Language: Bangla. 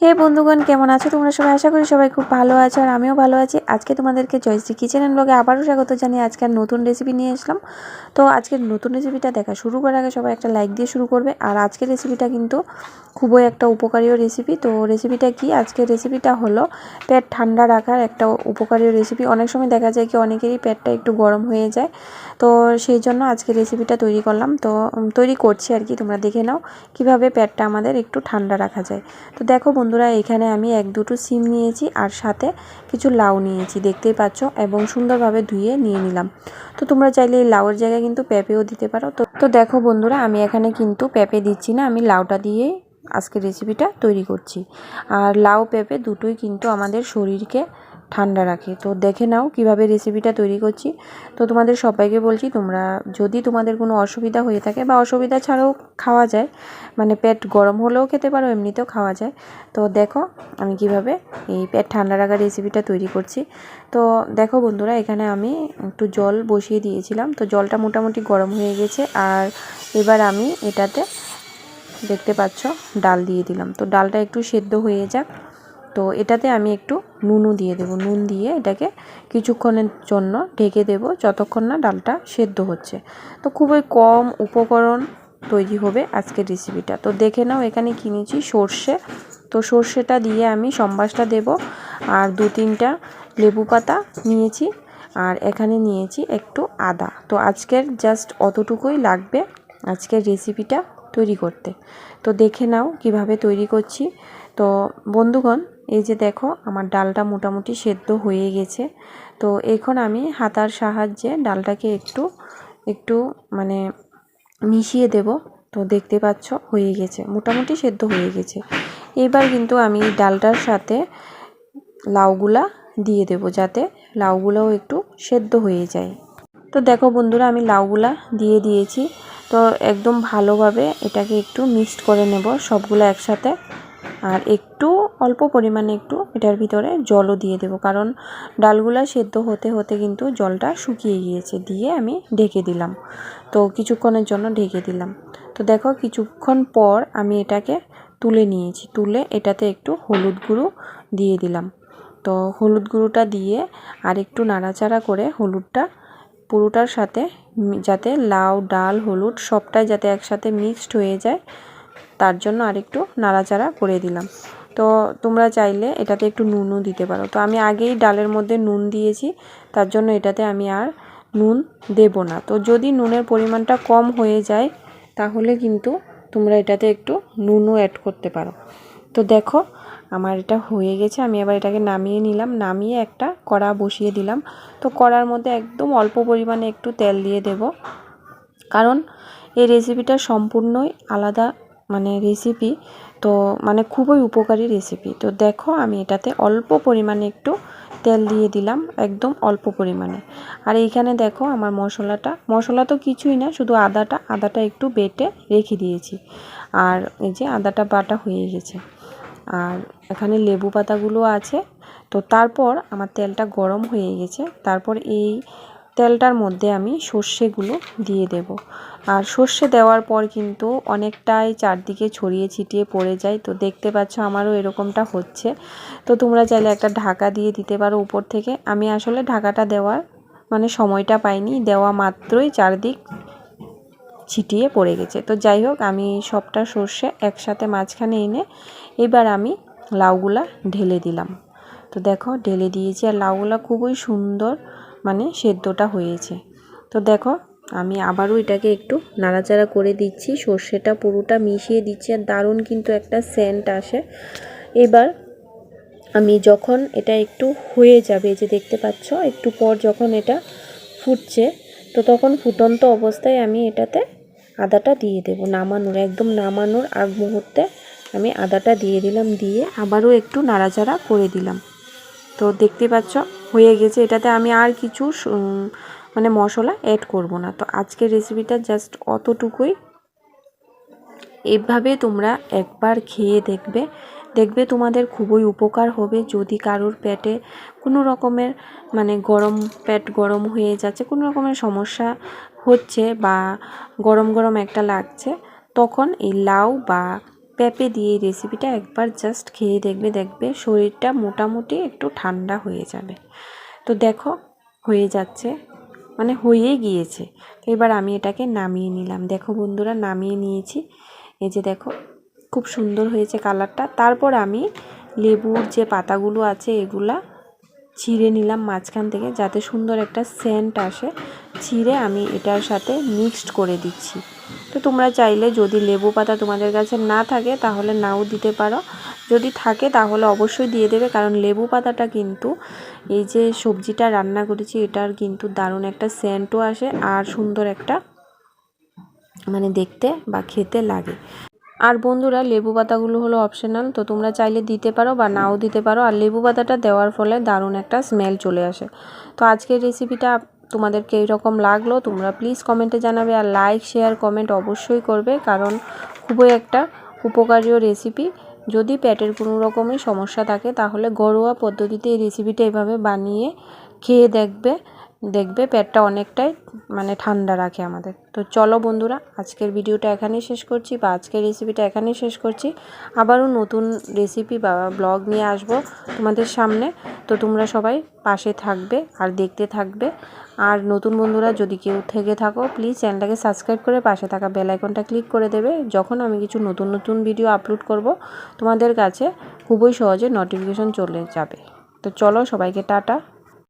হে বন্ধুগণ, কেমন আছো তোমরা সবাই? আশা করি সবাই খুব ভালো আছো আর আমিও ভালো আছি। আজকে তোমাদেরকে জয়শ্রী কিচেন ব্লগে আবারও স্বাগত জানিয়ে আজকে আর নতুন রেসিপি নিয়ে আসলাম। তো আজকের নতুন রেসিপিটা দেখা শুরু করার আগে সবাই একটা লাইক দিয়ে শুরু করবে। আর আজকের রেসিপিটা কিন্তু খুবই একটা উপকারীয় রেসিপি তো রেসিপিটা কি? আজকের রেসিপিটা হলো পেট ঠান্ডা রাখার একটা উপকারীয় রেসিপি অনেক সময় দেখা যায় কি অনেকেরই পেটটা একটু গরম হয়ে যায়। তো সেই জন্য আজকে রেসিপিটা তৈরি করলাম। তো তৈরি করছি আর কি, তোমরা দেখে নাও কীভাবে পেটটা আমাদের একটু ঠান্ডা রাখা যায়। তো দেখো বন্ধুরা, এখানে আমি এক দুটো সিম নিয়েছি আর সাথে কিছু লাউ নিয়েছি, দেখতেই পাচ্ছ, এবং সুন্দরভাবে ধুয়ে নিয়ে নিলাম। তো তোমরা চাইলে এই লাউয়ের জায়গায় কিন্তু পেঁপেও দিতে পারো। তো তো দেখো বন্ধুরা, আমি এখানে কিন্তু পেঁপে দিচ্ছি না, আমি লাউটা দিয়ে আজকে রেসিপিটা তৈরি করছি। আর লাউ, পেঁপে দুটোই কিন্তু আমাদের শরীরকে ঠান্ডা রাখে। তো দেখে নাও কীভাবে রেসিপিটা তৈরি করছি। তো তোমাদের সবাইকে বলছি, তোমরা যদি তোমাদের কোনো অসুবিধা হয়ে থাকে বা অসুবিধা ছাড়াও খাওয়া যায় মানে পেট গরম হলেও খেতে পারো, এমনিতেও খাওয়া যায়। তো দেখো আমি কীভাবে এই পেট ঠান্ডা রাখার রেসিপিটা তৈরি করছি। তো দেখো বন্ধুরা, এখানে আমি একটু জল বসিয়ে দিয়েছিলাম। তো জলটা মোটামুটি গরম হয়ে গেছে আর এবার আমি এটাতে দেখতে পাচ্ছ ডাল দিয়ে দিলাম। তো ডালটা একটু সেদ্ধ হয়ে যাক। তো এটাতে আমি একটু নুনও দিয়ে দেব। নুন দিয়ে এটাকে কিছুক্ষণের জন্য ঢেকে দেব যতক্ষণ না ডালটা সেদ্ধ হচ্ছে। তো খুবই কম উপকরণ তৈরি হবে আজকের রেসিপিটা তো দেখে নাও এখানে কিনেছি সর্ষে। তো সর্ষেটা দিয়ে আমি সম্বাসটা দেব আর দু তিনটা লেবু পাতা নিয়েছি আর এখানে নিয়েছি একটু আদা। তো আজকের জাস্ট অতটুকুই লাগবে আজকের রেসিপিটা তৈরি করতে। তো দেখে নাও কীভাবে তৈরি করছি। তো বন্ধুগণ এই যে দেখো, আমার ডালটা মোটামুটি সেদ্ধ হয়ে গেছে। তো এখন আমি হাতার সাহায্যে ডালটাকে একটু একটু মানে মিশিয়ে দেব। তো দেখতে পাচ্ছ, হয়ে গেছে, মোটামুটি সেদ্ধ হয়ে গেছে। এবার কিন্তু আমি ডালটার সাথে লাউগুলা দিয়ে দেব, যাতে লাউগুলোও একটু সেদ্ধ হয়ে যায়। তো দেখো বন্ধুরা, আমি লাউগুলা দিয়ে দিয়েছি। তো একদম ভালোভাবে এটাকে একটু মিক্সড করে নেব, সবগুলো একসাথে। আর একটু অল্প পরিমাণে একটু এটার ভিতরে জলও দিয়ে দেব। কারণ ডালগুলা সেদ্ধ হতে হতে কিন্তু জলটা শুকিয়ে গিয়েছে, দিয়ে আমি ঢেকে দিলাম। তো কিছুক্ষণের জন্য ঢেকে দিলাম। তো দেখো কিছুক্ষণ পর আমি এটাকে তুলে নিয়েছি। তুলে এটাতে একটু হলুদ গুঁড়ো দিয়ে দিলাম। তো হলুদ গুঁড়োটা দিয়ে আর একটু নাড়াচাড়া করে হলুদটা পুরোটার সাথে যাতে লাউ, ডাল, হলুদ সবটাই যাতে একসাথে মিক্সড হয়ে যায় তার জন্য আর একটু নাড়াচাড়া করে দিলাম। তো তোমরা চাইলে এটাতে একটু নুনও দিতে পারো। তো আমি আগেই ডালের মধ্যে নুন দিয়েছি, তার জন্য এটাতে আমি আর নুন দেব না। তো যদি নুনের পরিমাণটা কম হয়ে যায়, তাহলে কিন্তু তোমরা এটাতে একটু নুনও অ্যাড করতে পারো। তো দেখো, আমার এটা হয়ে গেছে, আমি এবার এটাকে নামিয়ে নিলাম। নামিয়ে একটা কড়া বসিয়ে দিলাম। তো কড়ার মধ্যে একদম অল্প পরিমাণে একটু তেল দিয়ে দেব। কারণ এই রেসিপিটা সম্পূর্ণই আলাদা মানে রেসিপি তো মানে খুবই উপকারী রেসিপি তো দেখো আমি এটাতে অল্প পরিমাণে একটু তেল দিয়ে দিলাম, একদম অল্প পরিমাণে। আর এইখানে দেখো আমার মশলাটা, মশলা তো কিছুই না, শুধু আদাটা আদাটা একটু বেটে রেখে দিয়েছি। আর এই যে আদাটা বাটা হয়ে গেছে। আর এখানে লেবু পাতাগুলো আছে। তো তারপর আমার তেলটা গরম হয়ে গেছে। তারপর এই তেলটার মধ্যে আমি সর্ষেগুলো দিয়ে দেব। আর সর্ষে দেওয়ার পর কিন্তু অনেকটাই চারদিকে ছড়িয়ে ছিটিয়ে পড়ে যায়। তো দেখতে পাচ্ছ আমারও এরকমটা হচ্ছে। তো তোমরা চাইলে একটা ঢাকা দিয়ে দিতে পারো উপর থেকে। আমি আসলে ঢাকাটা দেওয়ার মানে সময়টা পাইনি। দেওয়া মাত্রই চারদিক ছিটিয়ে পড়ে গেছে। তো যাই হোক, আমি সবটা সর্ষে একসাথে মাঝখানে এনে এবার আমি লাউগুলা ঢেলে দিলাম। তো দেখো, ঢেলে দিয়েছি। আর লাউগুলা খুবই সুন্দর মানে সেদ্ধটা হয়েছে। তো দেখো, আমি আবারও এটাকে একটু নাড়াচাড়া করে দিচ্ছি। সর্ষেটা পুরোটা মিশিয়ে দিচ্ছি আর দারুণ কিন্তু একটা সেন্ট আসে। এবার আমি যখন এটা একটু হয়ে যাবে যে দেখতে পাচ্ছ, একটু পর যখন এটা ফুটছে, তো তখন ফুটন্ত অবস্থায় আমি এটাতে আদাটা দিয়ে দেব নামানোর, একদম নামানোর আগ মুহূর্তে আমি আদাটা দিয়ে দিলাম, দিয়ে আবারও একটু নাড়াচাড়া করে দিলাম। তো দেখতে পাচ্ছ হয়ে গেছে। এটাতে আমি আর কিছু মানে মশলা অ্যাড করব না। তো আজকের রেসিপিটা জাস্ট অতটুকুই। এভাবে তোমরা একবার খেয়ে দেখবে। দেখবে তোমাদের খুবই উপকার হবে। যদি কারোর পেটে কোনো রকমের মানে গরম, পেট গরম হয়ে যাচ্ছে, কোনো রকমের সমস্যা হচ্ছে বা গরম গরম একটা লাগছে, তখন এই লাউ বা পেঁপে দিয়ে এই রেসিপিটা একবার জাস্ট খেয়ে দেখবে দেখবে শরীরটা মোটামুটি একটু ঠান্ডা হয়ে যাবে। তো দেখো, হয়ে যাচ্ছে মানে হয়েই গিয়েছে। এবার আমি এটাকে নামিয়ে নিলাম। দেখো বন্ধুরা, নামিয়ে নিয়েছি। এই যে দেখো, খুব সুন্দর হয়েছে কালারটা তারপর আমি লেবুর যে পাতাগুলো আছে, এগুলা ছিঁড়ে নিলাম মাঝখান থেকে, যাতে সুন্দর একটা সেন্ট আসে। ছিঁড়ে আমি এটার সাথে মিক্সড করে দিচ্ছি। তো তোমরা চাইলে যদি লেবু পাতা তোমাদের কাছে না থাকে, তাহলে নাও দিতে পারো। যদি থাকে, তাহলে অবশ্যই দিয়ে দেবে, কারণ লেবু পাতাটা কিন্তু এই যে সবজিটা রান্না করেছি, এটার কিন্তু দারুণ একটা সেন্টও আসে আর সুন্দর একটা মানে দেখতে বা খেতে লাগে। আর বন্ধুরা, লেবু পাতাগুলো হলো অপশনাল তো তোমরা চাইলে দিতে পারো বা নাও দিতে পারো। আর লেবু পাতাটা দেওয়ার ফলে দারুণ একটা স্মেল চলে আসে। তো আজকের রেসিপিটা তোমাদেরকে এইরকম লাগল, তোমরা প্লিজ কমেন্টে জানাবে আর লাইক শেয়ার কমেন্ট অবশ্যই করবে, কারণ খুবই একটা উপকারীয় রেসিপি যদি পেটের কোনো রকমের সমস্যা থাকে, তাহলে ঘরোয়া পদ্ধতিতে এই রেসিপিটা এভাবে বানিয়ে খেয়ে দেখবে। দেখবে পেটটা অনেকটাই মানে ঠান্ডা রাখে আমাদের। তো চলো বন্ধুরা, আজকের ভিডিওটা এখানেই শেষ করছি বা আজকের রেসিপিটা এখানেই শেষ করছি। আবারও নতুন রেসিপি বা ব্লগ নিয়ে আসব তোমাদের সামনে। তো তোমরা সবাই পাশে থাকবে আর দেখতে থাকবে। আর নতুন বন্ধুরা, যদি কেউ থেকে থাকো প্লিজ চ্যানেলটাকে সাবস্ক্রাইব করে পাশে থাকা বেল আইকনটা ক্লিক করে দেবে। যখন আমি কিছু নতুন নতুন ভিডিও আপলোড করব, তোমাদের কাছে খুবই সহজে নোটিফিকেশন চলে যাবে। তো চলো সবাইকে টাটা।